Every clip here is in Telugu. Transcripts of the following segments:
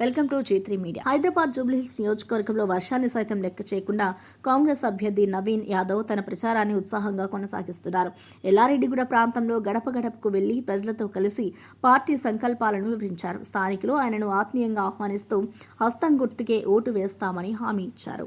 వెల్కమ్ టు జేత్రీ మీడియా. హైదరాబాద్ జూబ్లీహిల్స్ నియోజకవర్గంలో వర్షాన్ని సైతం లెక్క చేయకుండా కాంగ్రెస్ అభ్యర్థి నవీన్ యాదవ్ తన ప్రచారాన్ని ఉత్సాహంగా కొనసాగిస్తున్నారు. ఎల్లారెడ్డిగూడ ప్రాంతంలో గడప గడపకు వెళ్ళి ప్రజలతో కలిసి పార్టీ సంకల్పాలను వివరించారు. స్థానికులు ఆయనను ఆత్మీయంగా ఆహ్వానిస్తూ హస్తం గుర్తుకే ఓటు వేస్తామని హామీ ఇచ్చారు.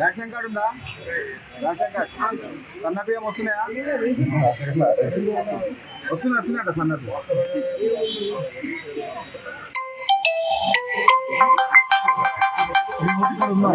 రేషన్ కార్డు ఉందా? Ration card. సన్న బియ్యం వస్తున్నాయా? వస్తున్నా వస్తున్నాయంట సన్నది. ఉందా